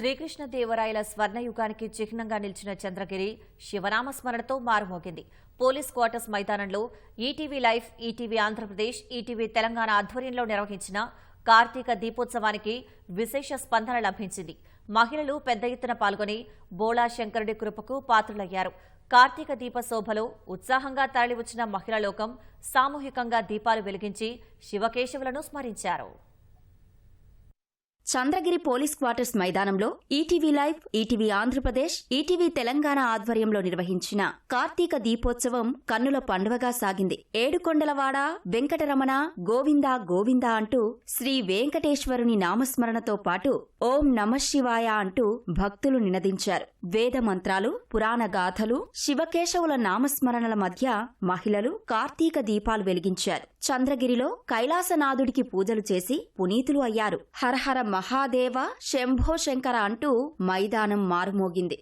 శ్రీకృష్ణదేవరాయల స్వర్ణయుగానికి చిహ్నంగా నిలిచిన చంద్రగిరి శివనామస్మరణతో మారుమోగింది. పోలీస్ క్వార్టర్స్ మైదానంలో ETV life ETV Andhra Pradesh ETV Telangana ఆధ్వర్యంలో నిర్వహించిన కార్తీక దీపోత్సవానికి విశేష స్పందన లభించింది. మహిళలు పెద్ద ఎత్తున పాల్గొని బోళా శంకరుడి కృపకు పాత్రులయ్యారు. కార్తీక దీప శోభలో ఉత్సాహంగా తరలివచ్చిన మహిళా లోకం సామూహికంగా దీపాలు వెలిగించి శివకేశవులను స్మరించారు. చంద్రగిరి పోలీస్ క్వార్టర్స్ మైదానంలో ETV live ETV Andhra Pradesh ETV Telangana ఆధ్వర్యంలో నిర్వహించిన కార్తీక దీపోత్సవం కన్నుల పండువగా సాగింది. ఏడుకొండలవాడ వెంకటరమణ గోవింద గోవింద అంటూ శ్రీ వెంకటేశ్వరుని నామస్మరణతో పాటు ఓం నమశివాయ అంటూ భక్తులు నినదించారు. వేద మంత్రాలు పురాణ గాథలు శివకేశవుల నామస్మరణల మధ్య మహిళలు కార్తీక దీపాలు వెలిగించారు. చంద్రగిరిలో కైలాసనాథుడికి పూజలు చేసి పునీతులు అయ్యారు. హరహర మహాదేవ శంభో శంకర అంటూ మైదానం మారుమోగింది.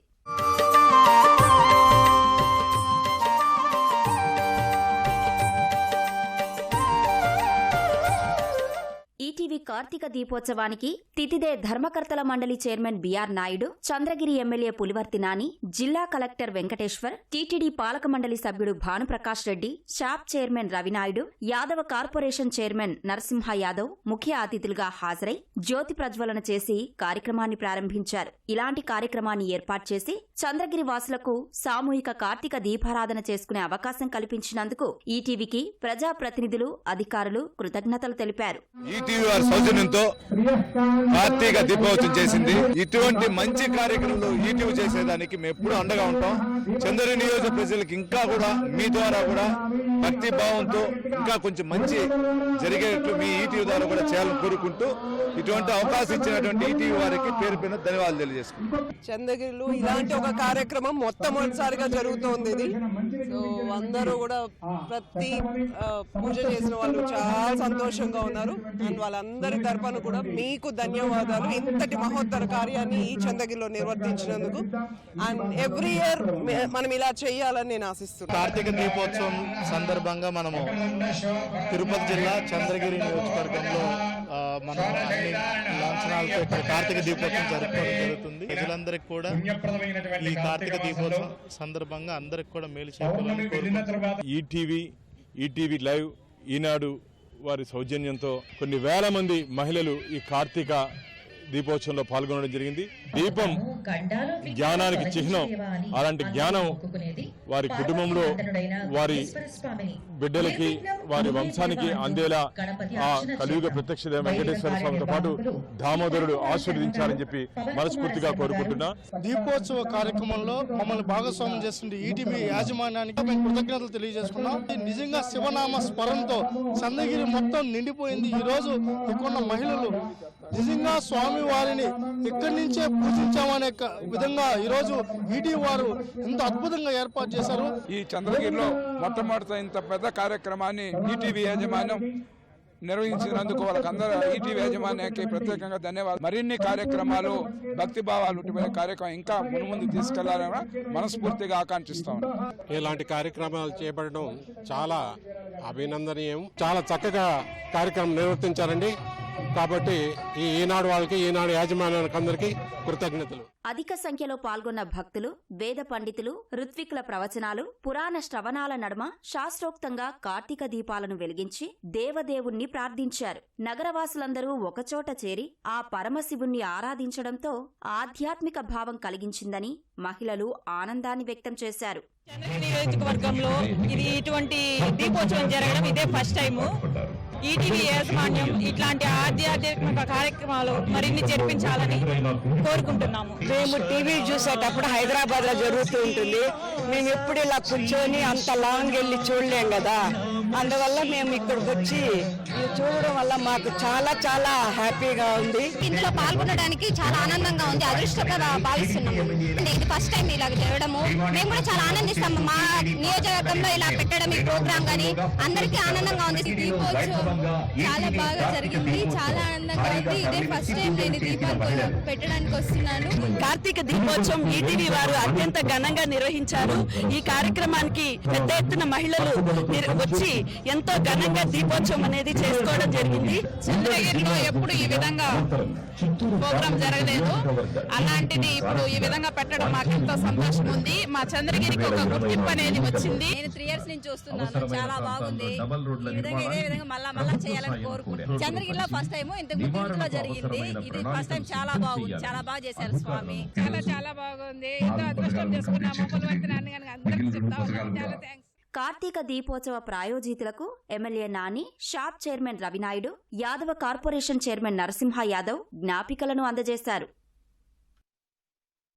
కార్తీక దీపోత్సవానికి తితిదే ధర్మకర్తల మండలి chairman BR Naidu Chandragiri MLA Pulivarthi Nani జిల్లా కలెక్టర్ వెంకటేశ్వర్ టీటీడీ పాలక మండలి సభ్యుడు Bhanuprakash Reddy SHAP chairman Ravi Naidu Yadava corporation chairman Narasimha Yadav ముఖ్య అతిథులుగా హాజరై జ్యోతి ప్రజ్వలన చేసి కార్యక్రమాన్ని ప్రారంభించారు. ఇలాంటి కార్యక్రమాన్ని ఏర్పాటు చేసి చంద్రగిరి వాసులకు సామూహిక కార్తీక దీపారాధన చేసుకునే అవకాశం కల్పించినందుకు ఈటీవీకి ప్రజాప్రతినిధులు అధికారులు కృతజ్ఞతలు తెలిపారు. ఈటీవీ వారి సౌజన్యంతో పార్టీగా దీపోత్సవం చేసింది. ఇటువంటి మంచి కార్యక్రమంలో ఈటీవీ చేసేదానికి మేము ఎప్పుడూ అండగా ఉంటాం. చంద్ర నియోజక ప్రజలకు ఇంకా కూడా మీ ద్వారా కూడా భక్తి భావంతో ఇంకా కొంచెం మంచి జరిగేట్లు మీ ఈటీవీ ద్వారా కూడా చేయాలని కోరుకుంటూ ఇటువంటి అవకాశం ఇచ్చినటువంటి ఈటీవీ వారికి పేరు పైన ధన్యవాదాలు తెలియజేసుకుంటాం చంద్రగిరిలో ఇలాంటి ఒక కార్యక్రమం మొట్టమొదటిసారిగా జరుగుతోంది ఇది. సో అందరూ కూడా ప్రతి పూజ చేసిన వాళ్ళు చాలా సంతోషంగా ఉన్నారు. అండ్ వాళ్ళందరి తరపున కూడా మీకు ధన్యవాదాలు. ఇంతటి మహోత్తర కార్యాన్ని ఈ చంద్రగిరిలో నిర్వర్తించినందుకు. అండ్ ఎవ్రీ ఇయర్ మనం ఇలా చేయాలని నేను ఆశిస్తున్నాను. కార్తీక దీపోత్సవం సందర్భంగా మనము తిరుపతి జిల్లా చంద్రగిరి నియోజకవర్గంలో మనం అన్ని లాంఛనాలతో ఇక్కడ కార్తీక దీపోత్సవం జరుపుకోవడం జరుగుతుంది. ప్రజలందరికీ కూడా ఈ కార్తీక దీపోత్సవం సందర్భంగా అందరికి కూడా మేలు చేయాలని ఈటీవీ ఈటీవీ లైవ్ ఈనాడు వారి సౌజన్యంతో కొన్ని వేల మంది మహిళలు ఈ కార్తీక దీపోత్సవంలో పాల్గొనడం జరిగింది. దీపం జ్ఞానానికి చిహ్నం. అలాంటి జ్ఞానం వారి కుటుంబంలో వారి బిడ్డలకి వారి వంశానికి అందేలా ఆ కలియుగ ప్రత్యక్ష దైవం వెంకటేశ్వర స్వామితో పాటు దామోదరుడు ఆశీర్వదించాలని చెప్పి మనస్ఫూర్తిగా కోరుకుంటున్నా. దీపోత్సవ కార్యక్రమంలో మమ్మల్ని భాగస్వామ్యం చేస్తుండే ఈటీవీ యాజమాన్యానికి మేము కృతజ్ఞతలు తెలియజేసుకున్నాం. నిజంగా శివనామ స్మరణతో చంద్రగిరి మొత్తం నిండిపోయింది. ఈ రోజు ఇక్కడ మహిళలు నిజంగా స్వామి వారిని ఇక్కడి నుంచే క- విధంగా ఈ రోజు ఈటీ వారు ఎంత అద్భుతంగా ఏర్పాటు చేశారు. ఈ చంద్రగిరిలో మొట్టమొదటి ఇంత పెద్ద కార్యక్రమాన్ని ఈటీవీ యాజమాన్యం నిర్వహించినందుకు వాళ్ళకందరూ ఈటీవీ యాజమాన్యానికి ప్రత్యేకంగా ధన్యవాదాలు. మరిన్ని కార్యక్రమాలు భక్తి భావాలు కార్యక్రమం ఇంకా మునుముందు తీసుకెళ్ళాలని మనస్ఫూర్తిగా ఆకాంక్షిస్తాం ఇలాంటి కార్యక్రమాలు చేపట్టడం చాలా అభినందనీయం. చాలా చక్కగా కార్యక్రమం నిర్వర్తించారండి. కాబట్టి ఈ ఈనాడు వాళ్ళకి ఈనాడు యాజమాన్యానికి అందరికీ కృతజ్ఞతలు. అధిక సంఖ్యలో పాల్గొన్న భక్తులు వేద పండితులు ఋత్వికుల ప్రవచనాలు పురాణ శ్రవణాల నడుమ శాస్త్రోక్తంగా కార్తీక దీపాలను వెలిగించి దేవదేవుణ్ణి ప్రార్థించారు. నగరవాసులందరూ ఒకచోట చేరి ఆ పరమశివుణ్ణి ఆరాధించడంతో ఆధ్యాత్మిక భావం కలిగించిందని మహిళలు ఆనందాన్ని వ్యక్తం చేశారు. నియోజకవర్గంలో ఇది ఇటువంటి దీపోత్సవం జరగడం ఇదే ఫస్ట్ టైము ఈటీవీ యాజమాన్యం ఇట్లాంటి ఆధ్యాత్మిక కార్యక్రమాలు మరిన్ని జరిపించాలని కోరుకుంటున్నాము. మేము టీవీ చూసేటప్పుడు హైదరాబాద్లో జరుగుతూ ఉంటుంది. మేము ఎప్పుడు ఇలా కూర్చొని అంత లాంగ్ వెళ్ళి చూడలేం కదా? అందువల్ల మేము ఇక్కడికి వచ్చి చూడడం వల్ల మాకు చాలా చాలా హ్యాపీగా ఉంది. ఇందులో పాల్గొనడానికి చాలా ఆనందంగా ఉంది. అదృష్టంగా భావిస్తున్నాము ఇది ఫస్ట్ టైం ఇలా జరగడము. మేము కూడా చాలా ఆనందిస్తాము మా నియోజకవర్గంలో ఇలా పెట్టడం ఈ ప్రోగ్రామ్ కానీ అందరికీ ఆనందంగా ఉంది. దీపోత్సవం చాలా బాగా జరిగింది. చాలా ఆనందంగా ఉంది. ఇదే ఫస్ట్ టైం నేను దీపాలు పెట్టడానికి వస్తున్నాను. కార్తీక దీపోత్సవం ఈటీవీ వారు అత్యంత ఘనంగా నిర్వహించారు. ఈ కార్యక్రమానికి పెద్ద ఎత్తున మహిళలు వచ్చి ఎంతో ఘనంగా దీపోత్సవం అనేది చేసుకోవడం జరిగింది. చంద్రగిరిలో ఎప్పుడు ఈ విధంగా ప్రోగ్రాం జరగలేదు. అలాంటిది ఇప్పుడు ఈ విధంగా పెట్టడం మాకు ఎంతో సంతోషం ఉంది. మా చంద్రగిరికి ఒక గుర్తింపు అనేది వచ్చింది. నేను త్రీ ఇయర్స్ నుంచి చూస్తున్నాను. చాలా బాగుంది. ఈ విధంగా ఇదే విధంగా మళ్ళా మళ్ళా చేయాలని కోరుకుంటున్నాను. చంద్రగిరిలో ఫస్ట్ టైం ఇంతకు ముందు జరిగింది ఇది ఫస్ట్ టైం చాలా బాగుంది. చాలా బాగా చేశారు స్వామి. చాలా చాలా బాగుంది. ఎంతో అదృష్టం చేసుకున్నాము. పులవంతి నాన్న గారికి అందరికీ చెప్తా ఉన్నాము చాలా థ్యాంక్స్ కార్తీక దీపోత్సవ ప్రాయోజితులకు MLA Nani shop chairman Ravi Naidu Yadava corporation chairman Narasimha Yadav జ్ఞాపికలను అందజేశారు.